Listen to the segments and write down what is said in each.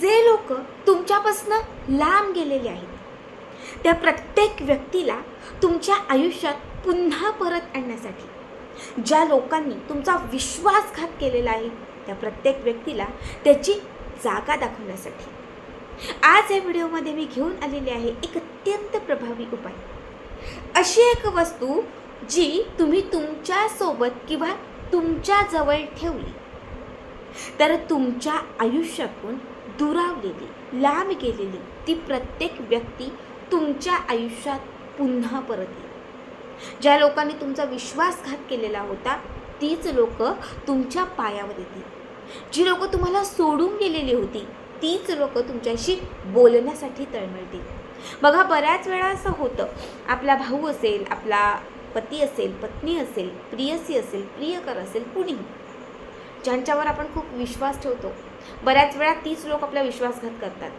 जे लोक तुमच्यापासनं लांब गेलेले आहेत त्या प्रत्येक व्यक्तीला तुमच्या आयुष्यात पुन्हा परत आणण्यासाठी ज्या लोकांनी तुमचा विश्वासघात केलेला आहे त्या प्रत्येक व्यक्तीला त्याची जागा दाखवण्यासाठी. आज या व्हिडिओमध्ये मी घेऊन आलेली आहे एक अत्यंत प्रभावी उपाय. अशी एक वस्तू जी तुम्ही तुमच्यासोबत किंवा तुमच्या जवळ ठेवली तर तुमच्या आयुष्यातून दुरावलेली लांब गेलेली ती प्रत्येक व्यक्ती तुमच्या आयुष्यात पुन्हा परत येईल. ज्या लोकांनी तुमचा विश्वासघात केलेला होता तीच लोक तुमच्या पायावर येतील. जी लोक तुम्हाला सोडून गेलेली होती तीच लोक तुमच्याशी बोलण्यासाठी तळमळतील. बघा बऱ्याच वेळा असं होतं. आपला भाऊ असेल आपला पती असेल पत्नी असेल प्रियसी असेल प्रियकर असेल कुणीही. ज्यांच्यावर आपण खूप विश्वास ठेवतो बऱ्याच वेळा तीच लोक आपला विश्वासघात करतात.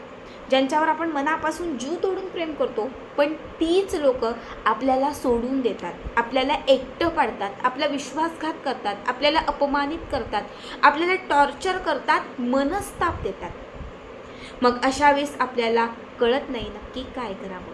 ज्यांच्यावर आपण मनापासून जीव तोडून प्रेम करतो पण तीच लोक आपल्याला सोडून देतात आपल्याला एकटं पाडतात आपला विश्वासघात करतात आपल्याला अपमानित करतात आपल्याला टॉर्चर करतात मनस्ताप देतात. मग अशा वेळेस आपल्याला कळत नाही नक्की काय करावं.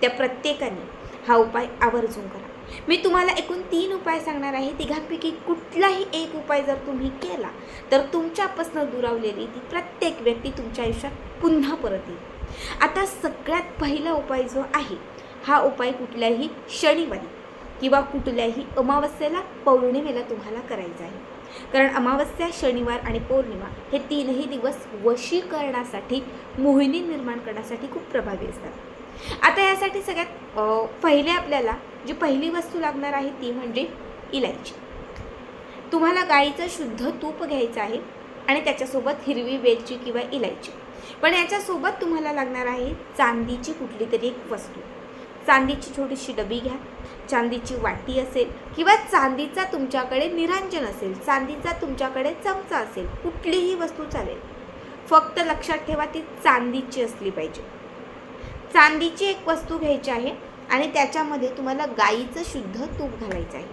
त्या प्रत्येकाने हा उपाय आवर्जून करा. मी तुम्हाला एकूण तीन उपाय सांगणार आहे. तिघांपैकी कुठलाही एक उपाय जर तुम्ही केला तर तुमच्यापासून दुरावलेली ती प्रत्येक व्यक्ती तुमच्या आयुष्यात पुन्हा परत येईल. आता सगळ्यात पहिला उपाय जो आहे हा उपाय कुठल्याही शनिवारी किंवा कुठल्याही अमावस्येला पौर्णिमेला तुम्हाला करायचा आहे. कारण अमावस्या शनिवार आणि पौर्णिमा हे तीनही दिवस वशीकरणासाठी मोहिनी निर्माण करण्यासाठी खूप प्रभावी असतात. आता यासाठी सगळ्यात पहिले आपल्याला जी पहिली वस्तू लागणार आहे ती म्हणजे इलायची. तुम्हाला गाईचं शुद्ध तूप घ्यायचं आहे आणि त्याच्यासोबत हिरवी वेलची किंवा इलायची. पण याच्यासोबत तुम्हाला लागणार आहे चांदीची कुठली तरी एक वस्तू. चांदीची छोटीशी डबी घ्या चांदीची वाटी असेल किंवा चांदीचा तुमच्याकडे निरांजन असेल चांदीचा तुमच्याकडे चमचा असेल कुठलीही वस्तू चालेल. फक्त लक्षात ठेवा ती चांदीची असली पाहिजे. चांदीची एक वस्तू घ्यायची आहे आणि त्याच्यामध्ये तुम्हाला गाईचं शुद्ध तूप घालायचं आहे.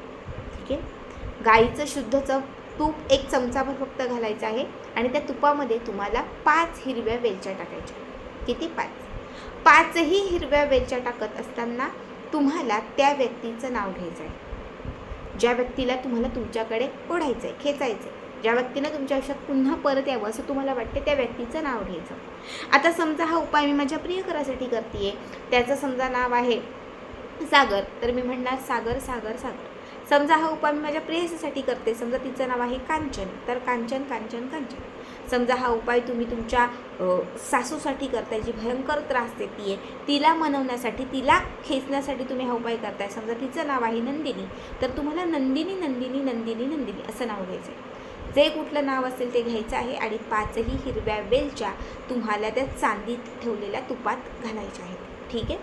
ठीक आहे? गाईचं शुद्ध च तूप एक चमचाभर फक्त घालायचं आहे आणि त्या तुपामध्ये तुम्हाला पाच हिरव्या वेलच्या टाकायच्या किती? पाच. पाचही हिरव्या वेलच्या टाकत असताना तुम्हाला त्या व्यक्तीचं नाव घ्यायचं आहे. ज्या व्यक्तीला तुम्हाला तुमच्याकडे ओढायचं आहे खेचायचं आहे ज्या व्यक्तीनं तुमच्या आयुष्यात पुन्हा परत यावं असं तुम्हाला वाटते त्या व्यक्तीचं नाव घ्यायचं. आता समजा हा उपाय मी माझ्या प्रियकरासाठी करते आहे त्याचं समजा नाव आहे सागर. तर मी म्हणणार सागर सागर सागर. समजा हा उपाय मी माझ्या प्रेयसीसाठी करते. समजा तिचं नाव आहे कांचन. तर कांचन कांचन कांचन. समजा हा उपाय तुम्ही तुमच्या सासूसाठी करताय जी भयंकर त्रास देते आहे. तिला मनवण्यासाठी तिला खेचण्यासाठी तुम्ही हा उपाय करताय. समजा तिचं नाव आहे नंदिनी. तर तुम्हाला नंदिनी नंदिनी नंदिनी नंदिनी असं नाव घ्यायचं आहे जे कुठलं नाव असेल ते घ्यायचं आहे आणि पाचही हिरव्या वेलच्या तुम्हाला त्या चांदीत ठेवलेल्या तुपात घालायच्या आहेत. ठीक आहे?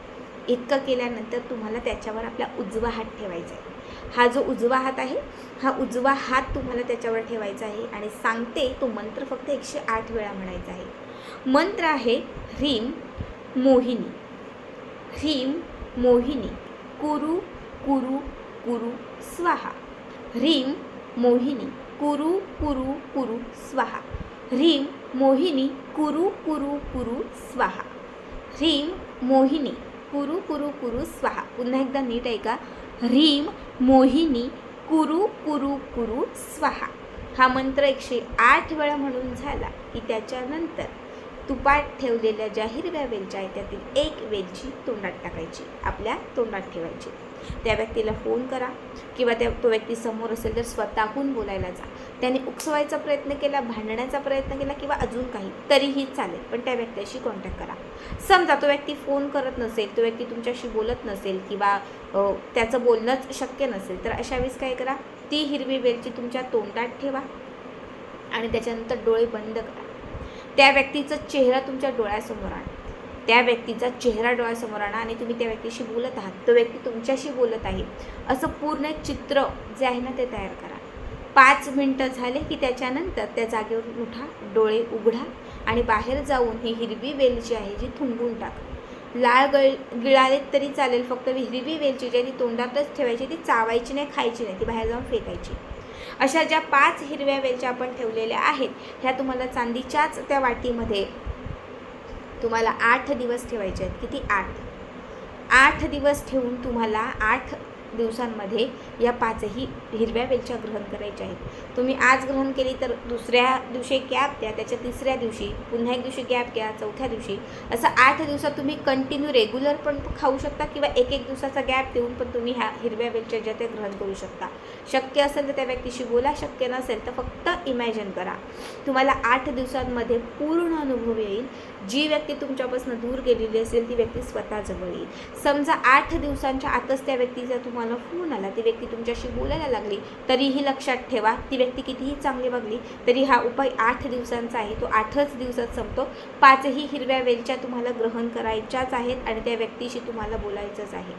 इतकं केल्यानंतर तुम्हाला त्याच्यावर आपला उजवा हात ठेवायचा आहे. हा जो उजवा हात आहे हा उजवा हात तुम्हाला त्याच्यावर ठेवायचा आहे आणि सांगते तो मंत्र फक्त एकशे आठ वेळा म्हणायचा आहे. मंत्र आहे ह्रीम मोहिनी. ह्रीम मोहिनी. कुरु कुरु कुरु स्वाहा. ह्रीम मोहिनी. कुरु कुरु कुरु स्वाहा. ह्रीम मोहिनी. कुरु कुरु कुरु स्वाहा. ह्रीम मोहिनी. कुरु कुरु कुरु स्वाहा. पुन्हा एकदा नीट ऐका. ह्रीम मोहिनी कुरु कुरु कुरु स्वाहा. हा मंत्र एकशे आठ वेळा म्हणून झाला की त्याच्यानंतर तुपात ठेवलेल्या ज्या हिरव्या वेलच्या आहेत त्यातील एक वेलची तोंडात टाकायची. आपल्या तोंडात ठेवायची. त्या व्यक्तीला फोन करा किंवा त्या तो व्यक्ती समोर असेल तर स्वतःहून बोलायला जा. उकसवायचा प्रयत्न केला भांडण्याचा प्रयत्न केला किंवा अजून काही तरीही चालेल. पण त्या व्यक्तीशी कॉन्टॅक्ट करा. समजा तो व्यक्ती फोन करत नसेल तो व्यक्ती तुमच्याशी बोलत नसेल किंवा त्याचं बोलणंच शक्य नसेल तर अशा वेळेस काय करा? ती हिरवी वेलची तुमच्या तोंडात ठेवा आणि त्याच्यानंतर डोळे बंद करा. त्या व्यक्तीचा चेहरा तुमच्या डोळ्यासमोर आणा. त्या व्यक्तीचा चेहरा डोळ्यासमोर आणा आणि तुम्ही त्या व्यक्तीशी बोलत आहात. तो व्यक्ती तुमच्याशी बोलत आहे. असं पूर्ण चित्र जे आहे ना ते तयार करा. पाच मिनटं झाले की त्याच्यानंतर त्या जागेवरून उठा डोळे उघडा आणि बाहेर जाऊन ही हिरवी वेल जी आहे जी थुंबून टाका. लाळ गळ गिळाले तरी चालेल फक्त हिरवी वेलची जी आहे ती तोंडातच ठेवायची ती चावायची नाही खायची नाही ती बाहेर जाऊन फेकायची. अशा ज्या पाच हिरव्या वेलच्या आपण ठेवलेल्या आहेत ह्या तुम्हाला चांदीच्याच त्या वाटीमध्ये तुम्हाला आठ दिवस ठेवायचे आहेत. किती? आठ. आठ दिवस ठेवून तुम्हाला आठ दिवसांमध्ये या पाचही हिरव्या वेलच्या ग्रहण करायच्या आहेत. तुम्ही आज ग्रहण केली तर दुसऱ्या दिवशी गॅप द्या त्याच्या तिसऱ्या दिवशी पुन्हा एक दिवशी गॅप घ्या चौथ्या दिवशी. असं आठ दिवसात तुम्ही कंटिन्यू रेग्युलर पण खाऊ शकता किंवा एक एक दिवसाचा गॅप देऊन पण तुम्ही ह्या हिरव्या वेलच्या ज्या त्या ग्रहण करू शकता. शक्य असेल तर त्या व्यक्तीशी बोला शक्य नसेल तर फक्त इमॅजिन करा. तुम्हाला आठ दिवसांमध्ये पूर्ण अनुभव येईल. जी व्यक्ती तुमच्यापासून दूर गेलेली असेल ती व्यक्ती स्वतः जवळ येईल. समजा आठ दिवसांच्या आतच त्या व्यक्तीचा तुम्ही तुम्हाला फोन आला ती व्यक्ती तुमच्याशी बोलायला लागली तरीही लक्षात ठेवा. ती व्यक्ती कितीही चांगली वागली तरी हा उपाय आठ दिवसांचा आहे. तो आठच दिवसात संपतो. पाचही हिरव्या वेलच्या तुम्हाला ग्रहण करायच्याच आहेत आणि त्या व्यक्तीशी तुम्हाला बोलायचंच आहे.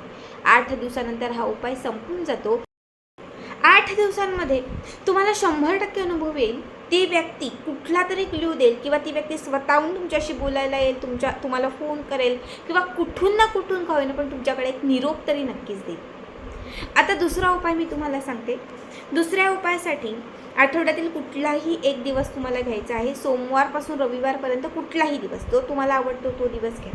आठ दिवसानंतर हा उपाय संपून जातो. आठ दिवसांमध्ये तुम्हाला शंभर टक्के अनुभव येईल. ती व्यक्ती कुठला तरी क्ल्यू देईल किंवा ती व्यक्ती स्वतःहून तुमच्याशी बोलायला येईल तुमच्या तुम्हाला फोन करेल किंवा कुठून ना कुठून का होईना पण तुमच्याकडे एक निरोप तरी नक्कीच देईल. आता दुसरा उपाय मी तुम्हाला सांगते. दुसऱ्या उपायासाठी आठवड्यातील कुठलाही एक दिवस तुम्हाला घ्यायचा आहे. सोमवारपासून रविवारपर्यंत कुठलाही दिवस जो तुम्हाला आवडतो तो दिवस घ्या.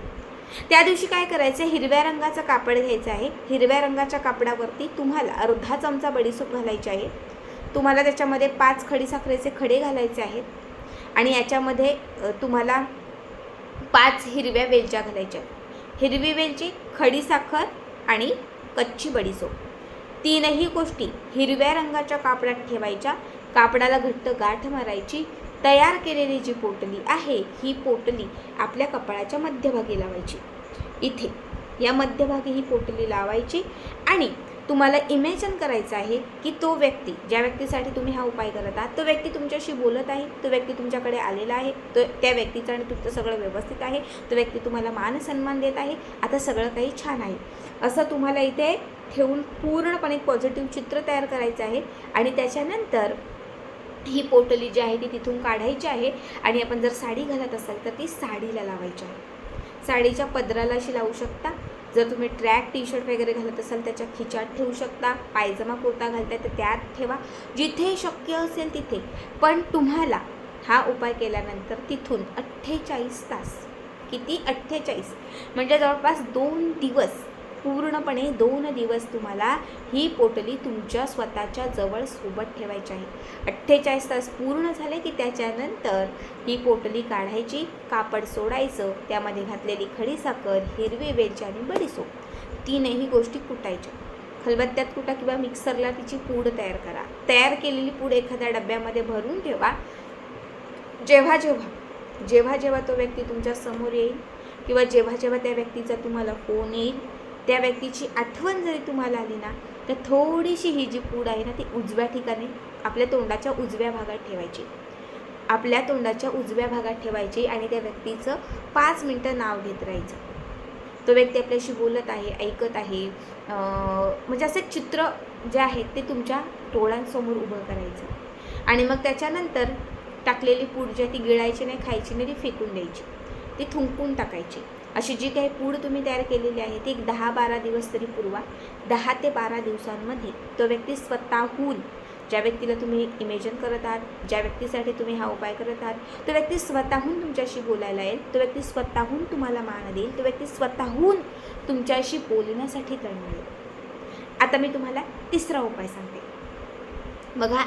त्या दिवशी काय करायचं हिरव्या रंगाचं कापड घ्यायचं आहे. हिरव्या रंगाच्या कापडावरती तुम्हाला अर्धा चमचा बडीसूप घालायची आहे. तुम्हाला त्याच्यामध्ये पाच खडीसाखरेचे खडे घालायचे आहेत. आणि याच्यामध्ये तुम्हाला पाच हिरव्या वेलच्या घालायच्या आहेत. हिरवी वेलची खडीसाखर आणि कच्ची बडीसोप. तीनही गोष्टी हिरव्या रंगाच्या कापडात ठेवायच्या. कापडाला घट्ट गाठ मारायची. तयार केलेली जी पोटली आहे ही पोटली आपल्या कपाळाच्या मध्यभागी लावायची. इथे या मध्यभागी ही पोटली लावायची आणि तुम्हाला इमॅजिन करायचं आहे की तो व्यक्ती ज्या व्यक्तीसाठी तुम्ही हा उपाय करत आहात तो व्यक्ती तुमच्याशी बोलत आहे तो व्यक्ती तुमच्याकडे आलेला आहे तो त्या व्यक्तीचं आणि तुमचं सगळं व्यवस्थित आहे तो व्यक्ती तुम्हाला मान सन्मान देत आहे आता सगळं काही छान आहे. असं तुम्हाला इथे ठेवून पूर्णपणे पॉझिटिव्ह चित्र तयार करायचं आहे आणि त्याच्यानंतर ही पोटली जी आहे ती तिथून काढायची आहे आणि आपण जर साडी घालत असाल तर ती साडीला लावायची आहे. साडीच्या पदराला अशी लावू शकता. जर तुम्ही ट्रॅक टी शर्ट वगैरे घालत असाल त्याच्या खिचात ठेवू शकता पायजमा कुर्ता घालताय तर त्यात ठेवा. जिथे शक्य असेल तिथे. पण तुम्हाला हा उपाय केल्यानंतर तिथून अठ्ठेचाळीस तास किती? अठ्ठेचाळीस. म्हणजे जवळपास दोन दिवस पूर्णपणे दोन दिवस तुम्हाला ही पोटली तुमच्या स्वतःच्या जवळ सोबत ठेवायची आहे. अठ्ठेचाळीस तास पूर्ण झाले की त्याच्यानंतर ही पोटली काढायची कापड सोडायचं त्यामध्ये घातलेली खडीसाखर हिरवी वेलची आणि बडीसोप. तीनही गोष्टी कुटायच्या. खलबत्त्यात कुटा किंवा मिक्सरला तिची पूड तयार करा. तयार केलेली पूड एखाद्या डब्यामध्ये भरून ठेवा. जेव्हा जेव्हा जेव्हा जेव्हा तो व्यक्ती तुमच्यासमोर येईल किंवा जेव्हा जेव्हा त्या व्यक्तीचा तुम्हाला फोन येईल त्या व्यक्तीची आठवण जरी तुम्हाला आली ना तर थोडीशी ही जी पूड आहे ना ती उजव्या ठिकाणी आपल्या तोंडाच्या उजव्या भागात ठेवायची. आपल्या तोंडाच्या उजव्या भागात ठेवायची आणि त्या व्यक्तीचं पाच मिनटं नाव घेत राहायचं. तो व्यक्ती आपल्याशी बोलत आहे ऐकत आहे म्हणजे असे चित्र जे आहेत ते तुमच्या डोळ्यांसमोर उभं करायचं. आणि मग त्याच्यानंतर टाकलेली पूड जी आहे ती गिळायची नाही खायची नाही ती फेकून द्यायची. ती थुंकून टाकायची. अशी जी काही पूड तुम्ही तयार केलेली आहे ती एक दहा बारा दिवस तरी पुरवा. दहा ते बारा दिवसांमध्ये तो व्यक्ती स्वतःहून ज्या व्यक्तीला तुम्ही इमेजन करत आहात ज्या व्यक्तीसाठी तुम्ही हा उपाय करत आहात तो व्यक्ती स्वतःहून तुमच्याशी बोलायला येईल तो व्यक्ती स्वतःहून तुम्हाला मान देईल तो व्यक्ती स्वतःहून तुमच्याशी बोलण्यासाठी तळमळ येईल. आता मी तुम्हाला तिसरा उपाय सांगते. बघा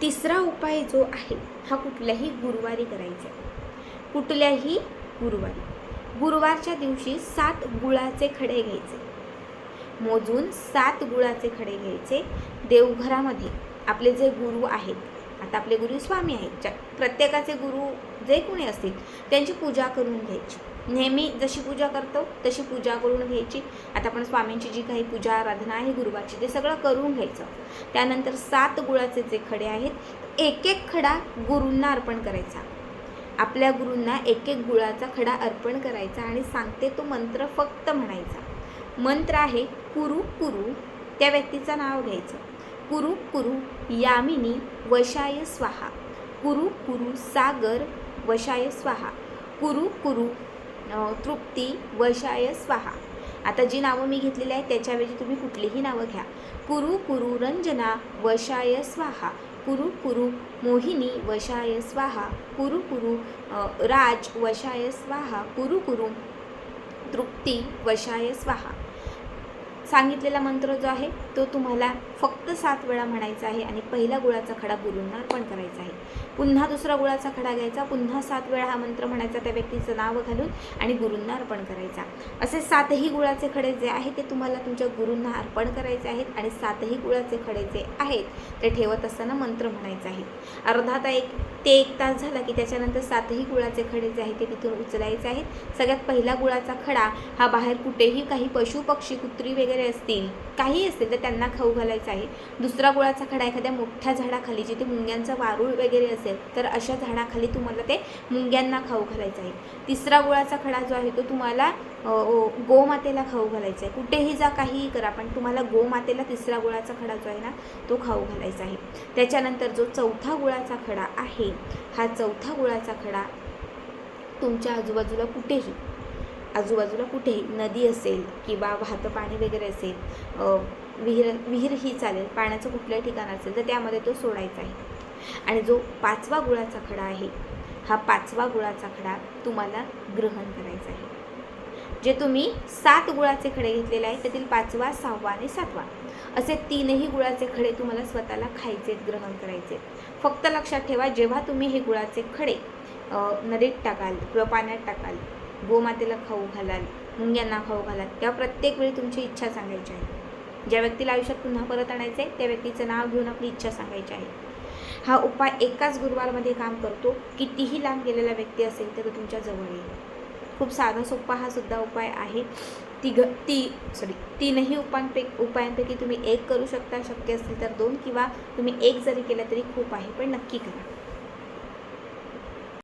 तिसरा उपाय जो आहे हा कुठल्याही गुरुवारी करायचा आहे. कुठल्याही गुरुवारी. गुरुवारच्या दिवशी सात गुळाचे खडे घ्यायचे. मोजून सात गुळाचे खडे घ्यायचे देवघरामध्ये. आपले जे गुरु आहेत आता आपले गुरु स्वामी आहेत ज्या प्रत्येकाचे गुरु जे कोणी असतील त्यांची पूजा करून घ्यायची. नेहमी जशी पूजा करतो तशी पूजा करून घ्यायची. आता आपण स्वामींची जी काही पूजा आराधना आहे गुरुवारची ते सगळं करून घ्यायचं. त्यानंतर सात गुळाचे जे खडे आहेत एक एक खडा गुरूंना अर्पण करायचा. आपल्या गुरूंना एक एक गुळाचा खडा अर्पण करायचा आणि सांगते तो मंत्र फक्त म्हणायचा. मंत्र आहे कुरु कुरु त्या व्यक्तीचं नाव घ्यायचं. कुरु कुरु यामिनी वशाय स्वाहा. कुरु कुरु सागर वशाय स्वाहा. कुरु कुरु तृप्ती वशाय स्वाहा. आता जी नावं मी घेतलेली आहेत त्याच्याऐवजी तुम्ही कुठलीही नावं घ्या. कुरु कुरु रंजना वशाय स्वाहा. कुरु कुरु मोहिनी वशाय स्वाहा कुरु कुरु राज वशाय स्वाहा कुरु कुरु तृप्ती वशाय स्वाहा। सांगितलेला मंत्र जो आहे तो तुम्हाला फक्त सात वेळा म्हणायचा आहे आणि पहिला गुळाचा खडा गुरूंना अर्पण करायचा आहे. पुन्हा दुसरा गुळाचा खडा घ्यायचा पुन्हा सात वेळा हा मंत्र म्हणायचा त्या व्यक्तीचं नाव घालून आणि गुरूंना अर्पण करायचा. असे सातही गुळाचे खडे जे आहेत ते तुम्हाला तुमच्या गुरूंना अर्पण करायचे आहेत आणि सातही गुळाचे खडे जे आहेत ते ठेवत असताना मंत्र म्हणायचा आहे. अर्धा ता एक ते एक तास झाला की त्याच्यानंतर सातही गुळाचे खडे जे आहेत ते तिथून उचलायचे आहेत. सगळ्यात पहिला गुळाचा खडा हा बाहेर कुठेही काही पशु पक्षी कुत्री वगैरे असतील काही असतील तर त्यांना खाऊ घालायचं आहे. दुसरा गुळाचा खडा एखाद्या मोठ्या झाडाखाली जिथे मुंग्यांचा वारूळ वगैरे असेल तर अशा झाडाखाली तुम्हाला ते मुंग्यांना खाऊ घालायचं आहे. तिसरा गुळाचा खडा जो आहे तो तुम्हाला गोमातेला खाऊ घालायचा आहे. कुठेही जा काहीही करा पण तुम्हाला गोमातेला तिसरा गुळाचा खडा जो आहे ना तो खाऊ घालायचा आहे. त्याच्यानंतर जो चौथा गुळाचा खडा आहे हा चौथा गुळाचा खडा तुमच्या आजूबाजूला कुठेही आजूबाजूला कुठेही नदी असेल किंवा वाहतं पाणी वगैरे असेल अ, विहीर विहीरही चालेल पाण्याचं कुठलंही ठिकाण असेल तर त्यामध्ये तो सोडायचा आहे. आणि जो पाचवा गुळाचा खडा आहे हा पाचवा गुळाचा खडा तुम्हाला ग्रहण करायचा आहे. जे तुम्ही सात गुळाचे खडे घेतलेले आहेत त्यातील पाचवा सहावा आणि सातवा असे तीनही गुळाचे खडे तुम्हाला स्वतःला खायचे ग्रहण करायचे फक्त लक्षात ठेवा जेव्हा तुम्ही हे गुळाचे खडे नदीत टाकाल किंवा पाण्यात टाकाल गोमातेला खाऊ घालाल मुंग्यांना खाऊ घालाल तेव्हा प्रत्येक वेळी तुमची इच्छा सांगायची आहे. ज्या व्यक्तीला आयुष्यात पुन्हा परत आणायचं आहे त्या व्यक्तीचं नाव घेऊन आपली इच्छा सांगायची आहे. हा उपाय एकाच गुरुवारमध्ये काम करतो. कितीही लांब गेलेला व्यक्ती असेल तर तो तुमच्या जवळ येईल. खूप साधा सोपा हा सुद्धा उपाय आहे. तिघ ती सॉरी तीनही उपांपे उपायांपैकी तुम्ही एक करू शकता. शक्य असेल तर दोन किंवा तुम्ही एक जरी केलं तरी खूप आहे पण नक्की करा.